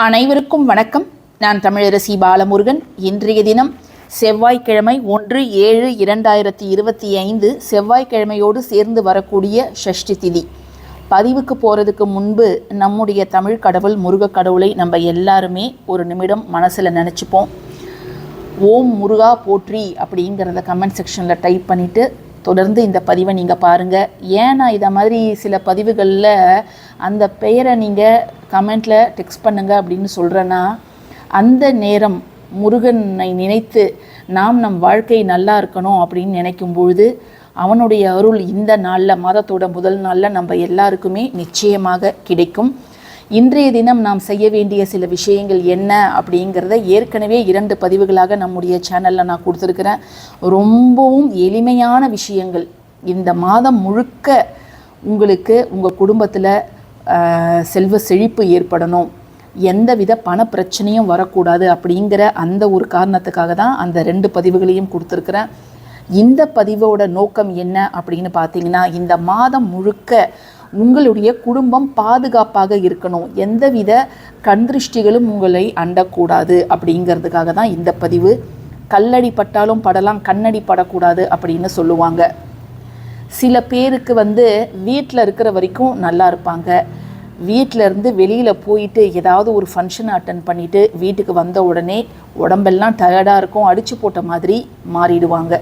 அனைவருக்கும் வணக்கம். நான் தமிழரசி பாலமுருகன். இன்றைய தினம் செவ்வாய்க்கிழமை ஒன்று ஏழு இரண்டாயிரத்தி இருபத்தி ஐந்து செவ்வாய்க்கிழமையோடு சேர்ந்து வரக்கூடிய ஷஷ்டி திதி. பதிவுக்கு போகிறதுக்கு முன்பு நம்முடைய தமிழ் கடவுள் முருகக் கடவுளை நம்ம எல்லாருமே ஒரு நிமிடம் மனசில் நினச்சிப்போம். ஓம் முருகா போற்றி அப்படிங்கிறத கமெண்ட் செக்ஷனில் டைப் பண்ணிவிட்டு தொடர்ந்து இந்த பதிவை நீங்கள் பாருங்கள் ஏன்னா இதை மாதிரி சில பதிவுகளில் அந்த பெயரை நீங்கள் கமெண்ட்டில் டெக்ஸ்ட் பண்ணுங்க அப்படின்னு சொல்கிறேன்னா அந்த நேரம் முருகனை நினைத்து நாம் நம் வாழ்க்கை நல்லா இருக்கணும் அப்படின்னு நினைக்கும் பொழுது அவனுடைய அருள் இந்த நாளில் மாதத்தோட முதல் நாளில் நம்ம எல்லாருக்குமே நிச்சயமாக கிடைக்கும். இன்றைய தினம் நாம் செய்ய வேண்டிய சில விஷயங்கள் என்ன அப்படிங்கிறத ஏற்கனவே இரண்டு பதிவுகளாக நம்முடைய சேனலில் நான் கொடுத்துருக்கிறேன். ரொம்பவும் எளிமையான விஷயங்கள். இந்த மாதம் முழுக்க உங்களுக்கு உங்கள் குடும்பத்தில் செல்வ செழிப்பு ஏற்படணும். எந்தவித பண பிரச்சனையும் வரக்கூடாது அப்படிங்கிற அந்த ஒரு காரணத்துக்காக தான் அந்த ரெண்டு பதிவுகளையும் கொடுத்துருக்குறேன். இந்த பதிவோட நோக்கம் என்ன அப்படின்னு பார்த்தீங்கன்னா இந்த மாதம் முழுக்க உங்களுடைய குடும்பம் பாதுகாப்பாக இருக்கணும். எந்தவித கண்திருஷ்டிகளும் உங்களை அண்டக்கூடாது அப்படிங்கிறதுக்காக தான் இந்த பதிவு. கல்லடி பட்டாலும் படலாம் கண்ணடி படக்கூடாது அப்படின்னு சொல்லுவாங்க. சில பேருக்கு வந்து வீட்டில் இருக்கிற வரைக்கும் நல்லா இருப்பாங்க. வீட்டில் இருந்து வெளியில் போயிட்டு ஏதாவது ஒரு ஃபங்க்ஷன் அட்டன் பண்ணிவிட்டு வீட்டுக்கு வந்த உடனே உடம்பெல்லாம் டயர்டாக இருக்கும் அடித்து போட்ட மாதிரி மாறிடுவாங்க.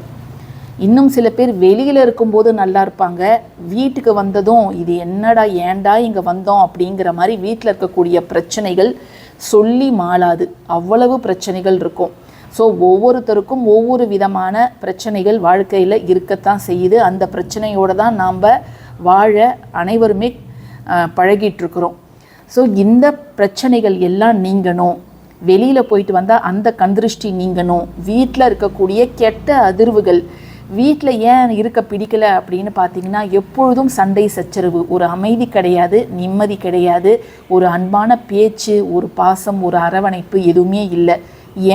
இன்னும் சில பேர் வெளியில் இருக்கும்போது நல்லா இருப்பாங்க. வீட்டுக்கு வந்ததும் இது என்னடா ஏன்டா இங்கே வந்தோம் அப்படிங்கிற மாதிரி வீட்டில் இருக்கக்கூடிய பிரச்சனைகள் சொல்லி மாளாது. அவ்வளவு பிரச்சனைகள் இருக்கும். ஸோ ஒவ்வொருத்தருக்கும் ஒவ்வொரு விதமான பிரச்சனைகள் வாழ்க்கையில் இருக்கத்தான் செய்யுது. அந்த பிரச்சனையோடு தான் நாம் வாழ அனைவருமே பழகிட்டுருக்குறோம். ஸோ இந்த பிரச்சனைகள் எல்லாம் நீங்கணும். வெளியில் போயிட்டு வந்தால் அந்த கந்திருஷ்டி நீங்கணும். வீட்டில் இருக்கக்கூடிய கெட்ட அதிர்வுகள் வீட்டில் ஏன் இருக்க பிடிக்கல அப்படின்னு பார்த்தீங்கன்னா எப்பொழுதும் சண்டை சச்சரவு. ஒரு அமைதி கிடையாது நிம்மதி கிடையாது. ஒரு அன்பான பேச்சு ஒரு பாசம் ஒரு அரவணைப்பு எதுவுமே இல்லை.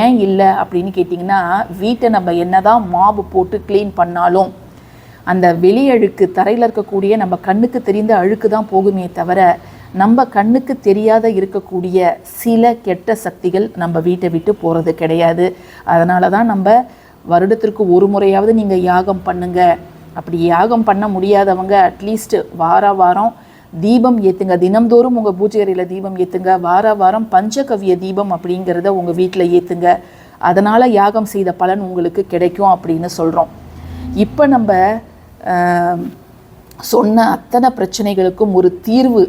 ஏன் இல்லை அப்படின்னு கேட்டிங்கன்னா வீட்டை நம்ம என்னதான் மாவு போட்டு க்ளீன் பண்ணாலும் அந்த வெளி அழுக்கு தரையில் இருக்கக்கூடிய நம்ம கண்ணுக்கு தெரிந்த அழுக்கு தான் போகுமே தவிர நம்ம கண்ணுக்கு தெரியாத இருக்கக்கூடிய சில கெட்ட சக்திகள் நம்ம வீட்டை விட்டு போகிறது கிடையாது. அதனால தான் நம்ம வருடத்திற்கு ஒரு முறையாவது நீங்கள் யாகம் பண்ணுங்க. அப்படி யாகம் பண்ண முடியாதவங்க அட்லீஸ்ட் வார வாரம் தீபம் ஏற்றுங்க தினம்தோறும் உங்கள் பூஜை அறையில் தீபம் ஏற்றுங்க வார வாரம் பஞ்சகவிய தீபம் அப்படிங்கிறத உங்கள் வீட்டில் ஏற்றுங்க அதனால் யாகம் செய்த பலன் உங்களுக்கு கிடைக்கும் அப்படின்னு சொல்கிறோம் இப்போ நம்ம சொன்ன அத்தனை பிரச்சனைகளுக்கும் ஒரு தீர்வு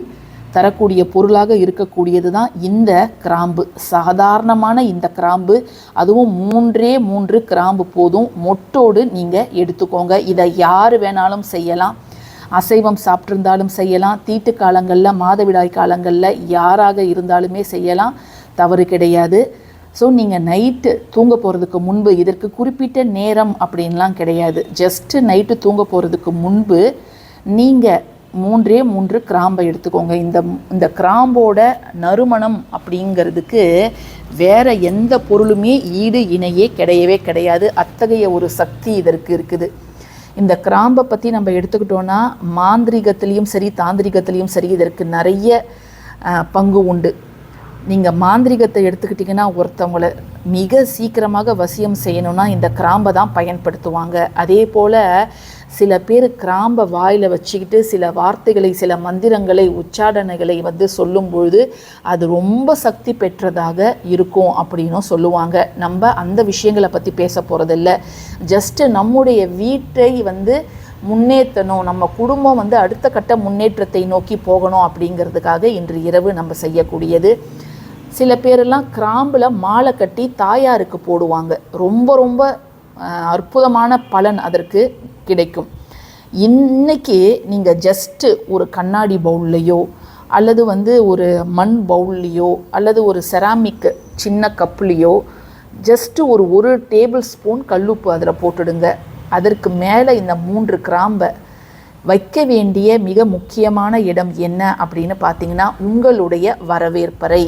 தரக்கூடிய பொருளாக இருக்கக்கூடியது தான் இந்த கிராம்பு. சாதாரணமான இந்த கிராம்பு அதுவும் மூன்றே மூன்று கிராம்பு போதும். மொட்டோடு நீங்கள் எடுத்துக்கோங்க. இதை யார் வேணாலும் செய்யலாம். அசைவம் சாப்பிட்ருந்தாலும் செய்யலாம். தீட்டு காலங்களில் மாதவிடாய் காலங்களில் யாராக இருந்தாலுமே செய்யலாம். தவறு கிடையாது. ஸோ நீங்கள் நைட்டு தூங்க போகிறதுக்கு முன்பு இதற்கு குறிப்பிட்ட நேரம் அப்படின்லாம் கிடையாது. ஜஸ்ட்டு நைட்டு தூங்க போகிறதுக்கு முன்பு நீங்கள் மூன்றே மூன்று கிராம்பை எடுத்துக்கோங்க. இந்த இந்த கிராம்போட நறுமணம் அப்படிங்கிறதுக்கு வேற எந்த பொருளுமே ஈடு இணையே கிடையவே கிடையாது. அத்தகைய ஒரு சக்தி இதற்கு இருக்குது. இந்த கிராம்பை பற்றி நம்ம எடுத்துக்கிட்டோன்னா மாந்திரிகத்துலேயும் சரி தாந்திரிகத்துலேயும் சரி இதற்கு நிறைய பங்கு உண்டு. நீங்கள் மாந்திரிகத்தை எடுத்துக்கிட்டிங்கன்னா ஒருத்தவங்களை மிக சீக்கிரமாக வசியம் செய்யணும்னா இந்த கிராம்பை தான் பயன்படுத்துவாங்க. அதே போல் சில பேர் கிராம்பை வாயில் வச்சுக்கிட்டு சில வார்த்தைகளை சில மந்திரங்களை உச்சாடனைகளை வந்து சொல்லும் பொழுது அது ரொம்ப சக்தி பெற்றதாக இருக்கும் அப்படின்னும் சொல்லுவாங்க. நம்ம அந்த விஷயங்களை பற்றி பேச போகிறதில்ல ஜஸ்ட்டு நம்முடைய வீட்டை வந்து முன்னேற்றணும். நம்ம குடும்பம் வந்து அடுத்த கட்ட முன்னேற்றத்தை நோக்கி போகணும் அப்படிங்கிறதுக்காக இன்று இரவு நம்ம செய்யக்கூடியது. சில பேரெல்லாம் கிராம்பில் மாலை கட்டி தாயாருக்கு போடுவாங்க. ரொம்ப ரொம்ப அற்புதமான பலன் அதற்கு கிடைக்கும். இன்னைக்கு நீங்கள் ஜஸ்ட்டு ஒரு கண்ணாடி பவுல்லையோ அல்லது வந்து ஒரு மண் பவுல்லையோ அல்லது ஒரு செராமிக் சின்ன கப்புலேயோ ஜஸ்ட்டு ஒரு ஒரு டேபிள் ஸ்பூன் கல்லுப்பு அதில் போட்டுடுங்க. அதற்கு மேலே இந்த மூன்று கிராம்பை வைக்க வேண்டிய மிக முக்கியமான இடம் என்ன அப்படின்னு பார்த்தீங்கன்னா உங்களுடைய வரவேற்பறை.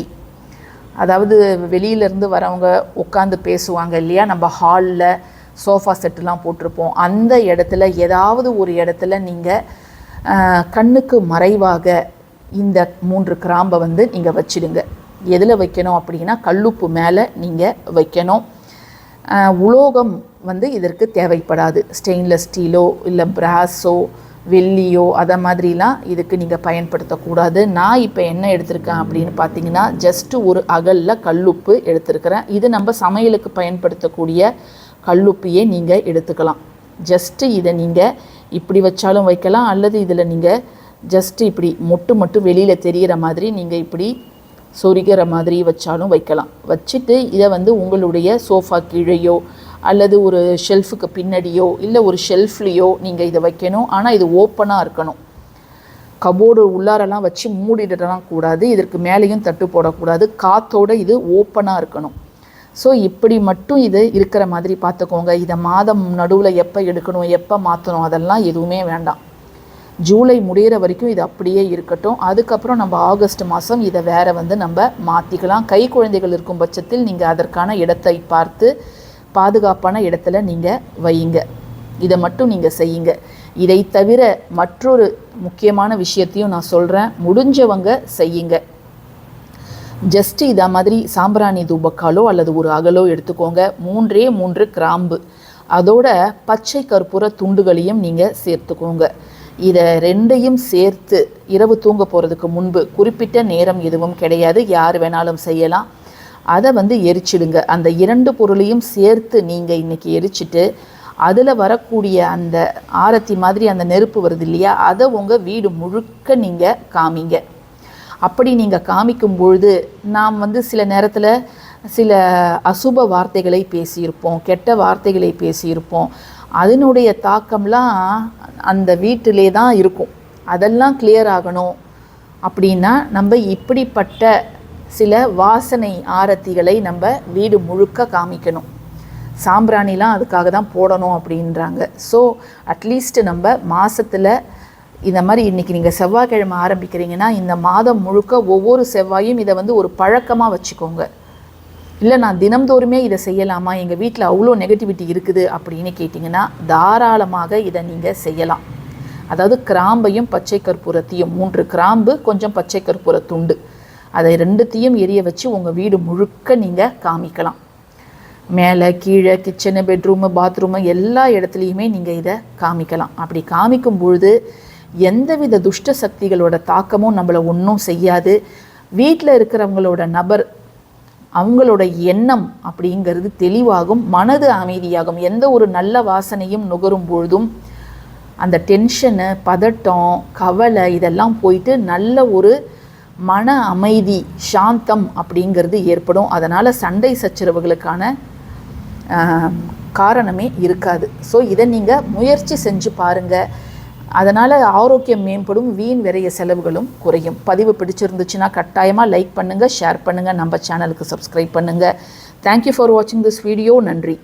அதாவது வெளியிலேருந்து வரவங்க உட்காந்து பேசுவாங்க இல்லையா? நம்ம ஹாலில் சோஃபா செட்டுலாம் போட்டிருப்போம். அந்த இடத்துல ஏதாவது ஒரு இடத்துல நீங்கள் கண்ணுக்கு மறைவாக இந்த மூன்று கிராம்பை வந்து நீங்கள் வச்சிடுங்க. எதில் வைக்கணும் அப்படின்னா கல்லுப்பு மேலே நீங்கள் வைக்கணும். உலோகம் வந்து இதற்கு தேவைப்படாது. ஸ்டெயின்லெஸ் ஸ்டீலோ இல்லை பிராஸோ வெள்ளியோ அதை மாதிரிலாம் இதுக்கு நீங்கள் பயன்படுத்தக்கூடாது. நான் இப்போ என்ன எடுத்திருக்கேன் அப்படின்னு பார்த்தீங்கன்னா ஜஸ்ட்டு ஒரு அகலில் கல்லுப்பு எடுத்திருக்கிறேன். இது நம்ம சமையலுக்கு பயன்படுத்தக்கூடிய கல்லுப்பையே நீங்கள் எடுத்துக்கலாம். ஜஸ்ட்டு இதை நீங்கள் இப்படி வச்சாலும் வைக்கலாம் அல்லது இதில் நீங்கள் ஜஸ்ட்டு இப்படி மொட்டு மட்டும் வெளியில் தெரிகிற மாதிரி நீங்கள் இப்படி சொரிகிற மாதிரி வச்சாலும் வைக்கலாம். வச்சுட்டு இதை வந்து உங்களுடைய சோஃபா கீழேயோ அல்லது ஒரு ஷெல்ஃபுக்கு பின்னாடியோ இல்லை ஒரு ஷெல்ஃப்லேயோ நீங்கள் இதை வைக்கணும். ஆனால் இது ஓப்பனாக இருக்கணும். கபோர்டு உள்ளாரெல்லாம் வச்சு மூடிடலாம் கூடாது. இதற்கு மேலேயும் தட்டு போடக்கூடாது. காற்றோடு இது ஓப்பனாக இருக்கணும். ஸோ இப்படி மட்டும் இது இருக்கிற மாதிரி பார்த்துக்கோங்க. இதை மாதம் நடுவில் எப்போ எடுக்கணும் எப்போ மாற்றணும் அதெல்லாம் எதுவுமே வேண்டாம். ஜூலை முடியிற வரைக்கும் இது அப்படியே இருக்கட்டும். அதுக்கப்புறம் நம்ம ஆகஸ்ட் மாதம் இதை வேற வந்து நம்ம மாற்றிக்கலாம் கை குழந்தைகள் இருக்கும் பட்சத்தில் நீங்கள் அதற்கான இடத்தை பார்த்து பாதுகாப்பான இடத்துல நீங்கள் வையுங்க. இதை மட்டும் நீங்கள் செய்யுங்க. இதை தவிர மற்றொரு முக்கியமான விஷயத்தையும் நான் சொல்கிறேன் முடிஞ்சவங்க செய்யுங்க. ஜஸ்ட் இதை மாதிரி சாம்பிராணி தூபக்காலோ அல்லது ஒரு அகலோ எடுத்துக்கோங்க. மூன்றே மூன்று கிராம்பு. அதோட பச்சை கற்பூர துண்டுகளையும் நீங்கள் சேர்த்துக்கோங்க. இதை ரெண்டையும் சேர்த்து இரவு தூங்க போகிறதுக்கு முன்பு குறிப்பிட்ட நேரம் எதுவும் கிடையாது. யார் வேணாலும் செய்யலாம். அதை வந்து எரிச்சிடுங்க. அந்த இரண்டு பொருளையும் சேர்த்து நீங்கள் இன்றைக்கி எரிச்சிட்டு அதில் வரக்கூடிய அந்த ஆரத்தி மாதிரி அந்த நெருப்பு வருது இல்லையா? அதை உங்கள் வீடு முழுக்க நீங்கள் காமிங்க. அப்படி நீங்கள் காமிக்கும் பொழுது நாம் வந்து சில நேரத்தில் சில அசுப வார்த்தைகளை பேசியிருப்போம் கெட்ட வார்த்தைகளை பேசியிருப்போம். அதனுடைய தாக்கம்லாம் அந்த வீட்டிலே தான் இருக்கும். அதெல்லாம் கிளியர் ஆகணும். அப்படின்னா நம்ம இப்படிப்பட்ட சில வாசனை ஆரத்திகளை நம்ம வீடு முழுக்க காமிக்கணும். சாம்பிராணிலாம் அதுக்காக தான் போடணும் அப்படின்றாங்க. ஸோ அட்லீஸ்ட் நம்ம மாதத்தில் இந்த மாதிரி இன்றைக்கி நீங்கள் செவ்வாய்க்கிழமை ஆரம்பிக்கிறீங்கன்னா இந்த மாதம் முழுக்க ஒவ்வொரு செவ்வாயும் இதை வந்து ஒரு பழக்கமாக வச்சுக்கோங்க. இல்லை நான் தினம்தோறுமே இதை செய்யலாமா? எங்கள் வீட்டில் அவ்வளோ நெகட்டிவிட்டி இருக்குது அப்படின்னு கேட்டிங்கன்னா தாராளமாக இதை நீங்கள் செய்யலாம். அதாவது கிராம்பையும் பச்சை கற்பூரத்தையும் மூன்று கிராம்பு கொஞ்சம் பச்சை கற்பூர துண்டு. அதை ரெண்டுத்தையும் எரிய வச்சு உங்கள் வீடு முழுக்க நீங்கள் காமிக்கலாம். மேலே கீழே கிச்சனு பெட்ரூமு பாத்ரூமு எல்லா இடத்துலையுமே நீங்கள் இதை காமிக்கலாம். அப்படி காமிக்கும் பொழுது எந்தவித துஷ்ட சக்திகளோட தாக்கமும் நம்மளை ஒன்றும் செய்யாது. வீட்டில் இருக்கிறவங்களோட நபர் அவங்களோட எண்ணம் அப்படிங்கிறது தெளிவாகும் மனது அமைதியாகும். எந்த ஒரு நல்ல வாசனையும் நுகரும் பொழுதும் அந்த டென்ஷனு பதட்டம் கவலை இதெல்லாம் போயிட்டு நல்ல ஒரு மன அமைதி சாந்தம் அப்படிங்கிறது ஏற்படும். அதனால் சண்டை சச்சரவுகளுக்கான காரணமே இருக்காது. ஸோ இதை நீங்கள் முயற்சி செஞ்சு பாருங்கள் அதனால் ஆரோக்கியம் மேம்படும் வீண் விரைய செலவுகளும் குறையும். பதிவு பிடிச்சிருந்துச்சுன்னா கட்டாயமாக லைக் பண்ணுங்கள் ஷேர் பண்ணுங்கள் நம்ம சேனலுக்கு சப்ஸ்கிரைப் பண்ணுங்கள் தேங்க்யூ ஃபார் வாட்சிங் திஸ் வீடியோ நன்றி.